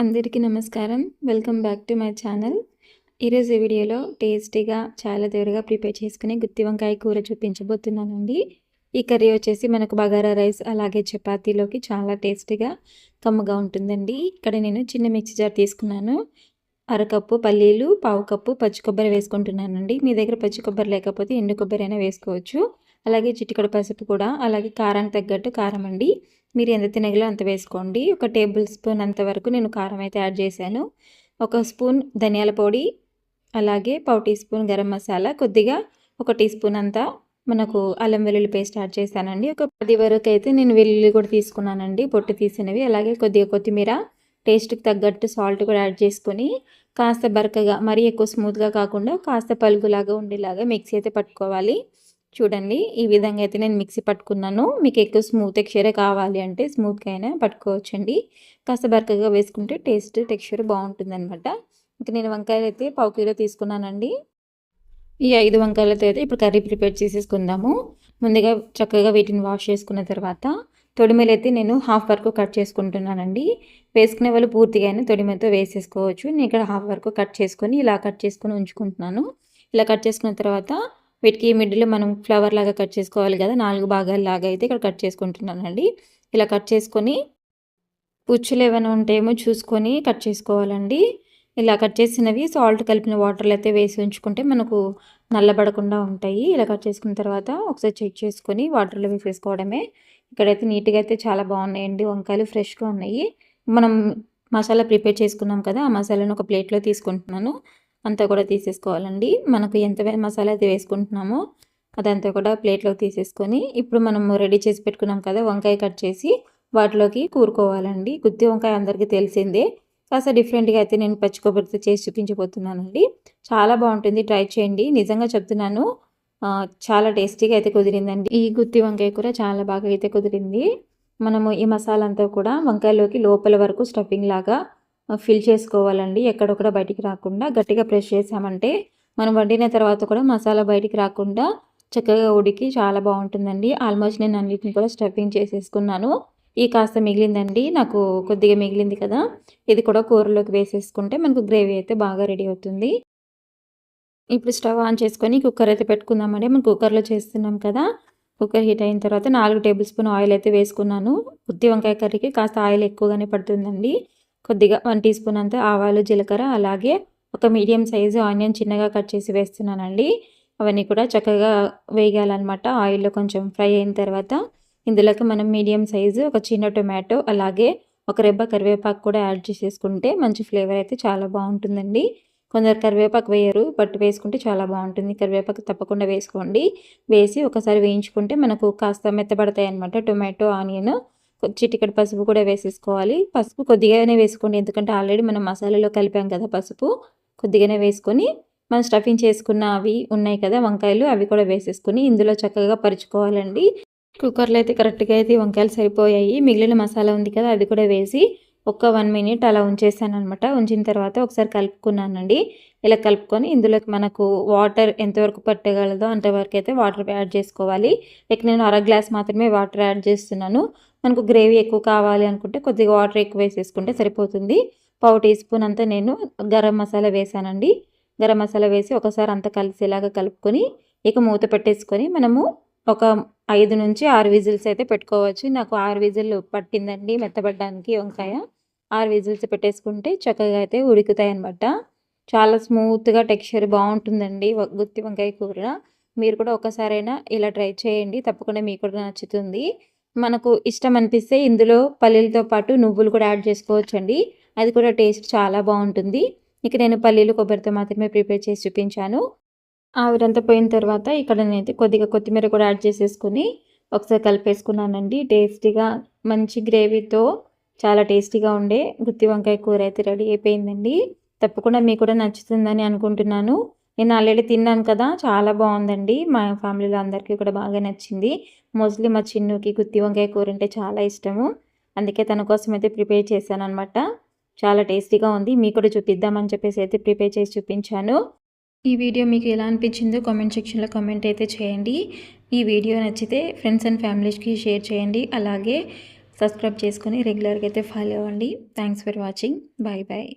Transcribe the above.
అందరికీ నమస్కారం. Welcome back to my channel ఈరోజు వీడియోలో టేస్టీగా చాలా త్వరగా ప్రిపేర్ చేసుకుని గుత్తి వంకాయ కూర చూపించబోతున్నానండి. ఈ కర్రీ వచ్చేసి మనకు బగారా రైస్ అలాగే చపాతీలోకి చాలా టేస్టీగా కమ్మగా ఉంటుందండి. ఇక్కడ నేను చిన్న మిక్సీ జార్ తీసుకున్నాను. అరకప్పు పల్లీలు పావు కప్పు పచ్చి కొబ్బరి వేసుకుంటున్నానండి. మీ దగ్గర పచ్చి కొబ్బరి లేకపోతే ఎండు కొబ్బరి అయినా వేసుకోవచ్చు. అలాగే చిటికడ పసుపు కూడా అలాగే కారానికి తగ్గట్టు కారం అండి. మీరు ఎంత తినగలో అంత వేసుకోండి. ఒక టేబుల్ స్పూన్ అంత వరకు నేను కారం అయితే యాడ్ చేశాను. ఒక స్పూన్ ధనియాల పొడి అలాగే పావు టీ స్పూన్ గరం మసాలా కొద్దిగా ఒక టీ స్పూన్ అంతా మనకు అల్లం వెల్లుల్లి పేస్ట్ యాడ్ చేశానండి. ఒక పది వరకు అయితే నేను వెల్లుల్లి కూడా తీసుకున్నానండి పొట్టు తీసినవి. అలాగే కొద్దిగా కొత్తిమీర టేస్ట్కి తగ్గట్టు సాల్ట్ కూడా యాడ్ చేసుకొని కాస్త బరకగా మరీ ఎక్కువ స్మూత్గా కాకుండా కాస్త పలుగులాగా ఉండేలాగా మిక్సీ అయితే పట్టుకోవాలి. చూడండి ఈ విధంగా అయితే నేను మిక్సీ పట్టుకున్నాను. మీకు ఎక్కువ స్మూత్ టెక్స్చరే కావాలి అంటే స్మూత్గా అయినా పట్టుకోవచ్చండి. కాస్త బరకగా వేసుకుంటే టేస్ట్ టెక్స్చర్ బాగుంటుంది అనమాట ఇంకా నేను వంకాయలు అయితే పావు కిలో తీసుకున్నానండి. ఈ ఐదు వంకాయలతో అయితే ఇప్పుడు కర్రీ ప్రిపేర్ చేసేసుకుందాము. ముందుగా చక్కగా వీటిని వాష్ చేసుకున్న తర్వాత తొడిమెలు అయితే నేను హాఫ్ వరకు కట్ చేసుకుంటున్నానండి. వేసుకునే వాళ్ళు పూర్తిగా అయినా తొడిమెలతో వేసేసుకోవచ్చు. నేను ఇక్కడ హాఫ్ వరకు కట్ చేసుకొని ఇలా కట్ చేసుకొని ఉంచుకుంటున్నాను. ఇలా కట్ చేసుకున్న తర్వాత వీటికి మిడిల్లో మనం ఫ్లవర్ లాగా కట్ చేసుకోవాలి కదా నాలుగు భాగాలలాగా అయితే ఇక్కడ కట్ చేసుకుంటున్నానండి. ఇలా కట్ చేసుకొని పుచ్చులు ఏమైనా ఉంటేమో చూసుకొని కట్ చేసుకోవాలండి. ఇలా కట్ చేసినవి సాల్ట్ కలిపిన వాటర్లు అయితే వేసి ఉంచుకుంటే మనకు నల్లబడకుండా ఉంటాయి. ఇలా కట్ చేసుకున్న తర్వాత ఒకసారి చెక్ చేసుకొని వాటర్లో వేసేసుకోవడమే. ఇక్కడైతే నీట్గా అయితే చాలా బాగున్నాయండి. వంకాయలు ఫ్రెష్గా ఉన్నాయి. మనం మసాలా ప్రిపేర్ చేసుకున్నాం కదా ఆ మసాలాను ఒక ప్లేట్లో తీసుకుంటున్నాను. అంతా కూడా తీసేసుకోవాలండి. మనకు ఎంత మసాలా అయితే వేసుకుంటున్నామో అదంతా కూడా ప్లేట్లోకి తీసేసుకొని ఇప్పుడు మనం రెడీ చేసి పెట్టుకున్నాం కదా వంకాయ కట్ చేసి వాటిలోకి కూరుకోవాలండి. గుత్తి వంకాయ అందరికీ తెలిసిందే. కాస్త డిఫరెంట్గా అయితే నేను పచ్చి కొబ్బరితో చేసి చూపించబోతున్నానండి. చాలా బాగుంటుంది. ట్రై చేయండి. నిజంగా చెప్తున్నాను. చాలా టేస్టీగా అయితే కుదిరిందండి. ఈ గుత్తి వంకాయ కూర చాలా బాగా అయితే కుదిరింది. మనము ఈ మసాలా అంతా కూడా వంకాయలోకి లోపల వరకు స్టఫింగ్ లాగా ఫిల్ చేసుకోవాలండి. ఎక్కడొక్కడ బయటికి రాకుండా గట్టిగా ప్రెస్ చేసామంటే మనం వండిన తర్వాత కూడా మసాలా బయటికి రాకుండా చక్కగా ఉడికి చాలా బాగుంటుందండి. ఆల్మోస్ట్ నేను అన్నిటిని కూడా స్టఫింగ్ చేసేసుకున్నాను. ఈ కాస్త మిగిలిందండి. నాకు కొద్దిగా మిగిలింది కదా. ఇది కూడా కూరలోకి వేసేసుకుంటే మనకు గ్రేవీ అయితే బాగా రెడీ అవుతుంది. ఇప్పుడు స్టవ్ ఆన్ చేసుకొని కుక్కర్ అయితే పెట్టుకుందామండి. మనం కుక్కర్లో చేస్తున్నాం కదా. కుక్కర్ హీట్ అయిన తర్వాత నాలుగు టేబుల్ స్పూన్ ఆయిల్ అయితే వేసుకున్నాను. ఉత్తి వంకాయ కర్రీకి కాస్త ఆయిల్ ఎక్కువగానే పడుతుందండి. కొద్దిగా వన్ టీ స్పూన్ అంతా ఆవాలు జీలకర్ర అలాగే ఒక మీడియం సైజు ఆనియన్ చిన్నగా కట్ చేసి వేస్తున్నానండి. అవన్నీ కూడా చక్కగా వేయాలన్నమాట ఆయిల్లో కొంచెం ఫ్రై అయిన తర్వాత ఇందులోకి మనం మీడియం సైజు ఒక చిన్న టొమాటో అలాగే ఒక రెబ్బ కరివేపాకు కూడా యాడ్ చేసేసుకుంటే మంచి ఫ్లేవర్ అయితే చాలా బాగుంటుందండి. కొందరు కరివేపాకు వేయరు బట్ వేసుకుంటే చాలా బాగుంటుంది. కరివేపాకు తప్పకుండా వేసుకోండి. వేసి ఒకసారి వేయించుకుంటే మనకు కాస్త మెత్తబడతాయి అనమాట టొమాటో ఆనియన్. చిటికెడు పసుపు కూడా వేసేసుకోవాలి. పసుపు కొద్దిగానే వేసుకోండి. ఎందుకంటే ఆల్రెడీ మనం మసాలాలో కలిపాం కదా పసుపు. కొద్దిగానే వేసుకొని మనం స్టఫింగ్ చేసుకున్న అవి ఉన్నాయి కదా వంకాయలు అవి కూడా వేసేసుకొని ఇందులో చక్కగా పరుచుకోవాలండి. కుక్కర్లో అయితే కరెక్ట్గా అయితే వంకాయలు సరిపోయాయి. మిగిలిన మసాలా ఉంది కదా అది కూడా వేసి ఒక్క వన్ మినిట్ అలా ఉంచేసాను అనమాట ఉంచిన తర్వాత ఒకసారి కలుపుకున్నానండి. ఇలా కలుపుకొని ఇందులోకి మనకు వాటర్ ఎంతవరకు పట్టగలదో అంతవరకు అయితే వాటర్ యాడ్ చేసుకోవాలి. ఇక నేను అర గ్లాస్ మాత్రమే వాటర్ యాడ్ చేస్తున్నాను. మనకు గ్రేవీ ఎక్కువ కావాలి అనుకుంటే కొద్దిగా వాటర్ ఎక్కువ వేసేసుకుంటే సరిపోతుంది. పావు టీ స్పూన్ అంతా నేను గరం మసాలా వేసానండి. గరం మసాలా వేసి ఒకసారి అంతా కలిసేలాగా కలుపుకొని ఇక మూత పెట్టేసుకొని మనము ఒక ఐదు నుంచి ఆరు విజిల్స్ అయితే పెట్టుకోవచ్చు. నాకు ఆరు విజిల్ పట్టిందండి మెత్తబడ్డానికి వంకాయ. ఆరు విజిల్స్ పెట్టేసుకుంటే చక్కగా అయితే ఉడుకుతాయి అనమాట చాలా స్మూత్గా టెక్స్చర్ బాగుంటుందండి గుత్తి వంకాయ కూర. మీరు కూడా ఒకసారైనా ఇలా ట్రై చేయండి. తప్పకుండా మీకు కూడా నచ్చుతుంది. మనకు ఇష్టం అనిపిస్తే ఇందులో పల్లీలతో పాటు నువ్వులు కూడా యాడ్ చేసుకోవచ్చండి. అది కూడా టేస్ట్ చాలా బాగుంటుంది. ఇక నేను పల్లీలు కొబ్బరితో మాత్రమే ప్రిపేర్ చేసి చూపించాను. ఆవిరంతా పోయిన తర్వాత ఇక్కడ నేనైతే కొద్దిగా కొత్తిమీర కూడా యాడ్ చేసేసుకొని ఒకసారి కలిపేసుకున్నానండి. టేస్టీగా మంచి గ్రేవీతో చాలా టేస్టీగా ఉండే గుత్తి వంకాయ కూర అయితే రెడీ అయిపోయిందండి. తప్పకుండా మీకు కూడా నచ్చుతుందని అనుకుంటున్నాను. నేను ఆల్రెడీ తిన్నాను కదా చాలా బాగుందండి. మా ఫ్యామిలీలో అందరికీ కూడా బాగా నచ్చింది. మోస్ట్లీ మా చిన్నుకి గుత్తి వంకాయ కూర అంటే చాలా ఇష్టము. అందుకే తన కోసం అయితే ప్రిపేర్ చేశాను అనమాట చాలా టేస్టీగా ఉంది. మీకు కూడా చూపిద్దామని చెప్పేసి అయితే ప్రిపేర్ చేసి చూపించాను. ఈ వీడియో మీకు ఎలా అనిపించిందో కామెంట్ సెక్షన్లో కామెంట్ అయితే చేయండి. ఈ వీడియో నచ్చితే ఫ్రెండ్స్ అండ్ ఫ్యామిలీస్కి షేర్ చేయండి. అలాగే సబ్స్క్రైబ్ చేసుకొని రెగ్యులర్గా అయితే ఫాలో అవ్వండి. Thanks for watching bye bye